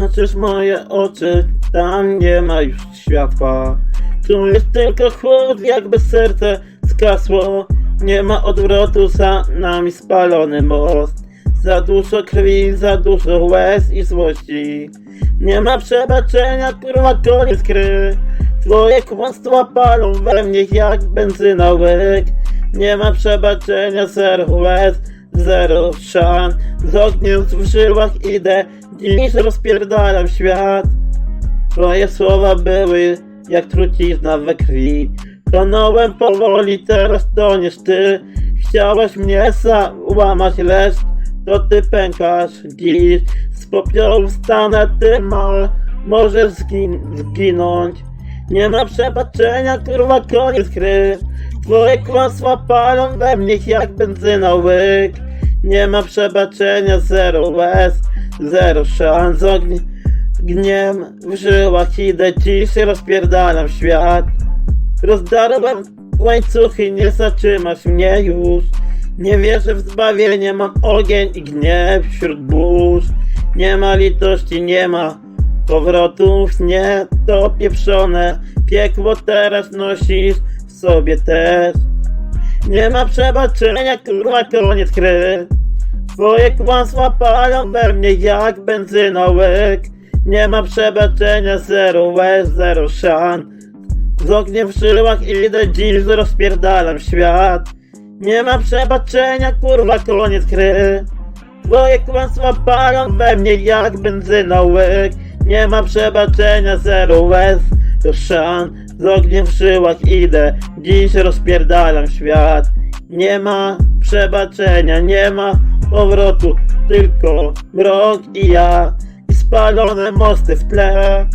Patrzysz moje oczy, tam nie ma już światła. Czujesz tylko chłód, jakby serce skasło. Nie ma odwrotu, za nami spalony most. Za dużo krwi, za dużo łez i złości. Nie ma przebaczenia, kurwa, koniec gry. Twoje kłamstwa palą we mnie jak benzyna łyk. Nie ma przebaczenia, zero łez, zero szan. Z ogniem w żyłach idę, dziś rozpierdalam świat. Twoje słowa były jak trucizna we krwi. Tonąłem powoli, teraz toniesz ty. Chciałaś mnie załamać, lecz to ty pękasz dziś. Z popiołów stanę, ty mal, możesz zgin- zginąć. Nie ma przebaczenia, kurwa, koniec gry. Twoje kłamstwa palą we mnie jak benzyna łyk. Nie ma przebaczenia, zero łez, zero szans, ogni Gniem w żyłach idę dziś, rozpierdalam świat. Rozdarłem łańcuchy, nie zatrzymasz mnie już. Nie wierzę w zbawienie, mam ogień i gniew wśród burz. Nie ma litości, nie ma powrotów, nie to pieprzone. Piekło teraz nosisz sobie też. Nie ma przebaczenia, kurwa, koniec gry. Twoje kłamstwa palą we mnie jak benzyna łyk. Nie ma przebaczenia, zero łez, zero szan. Z ogniem w żyłach idę dziś, rozpierdalam świat. Nie ma przebaczenia, kurwa, koniec gry. Twoje kłamstwa palą we mnie jak benzyna łyk. Nie ma przebaczenia, zero łez, zero szan. Z ogniem w żyłach idę, dziś rozpierdalam świat. Nie ma przebaczenia, nie ma powrotu, tylko mrok i ja. I spalone mosty w tle.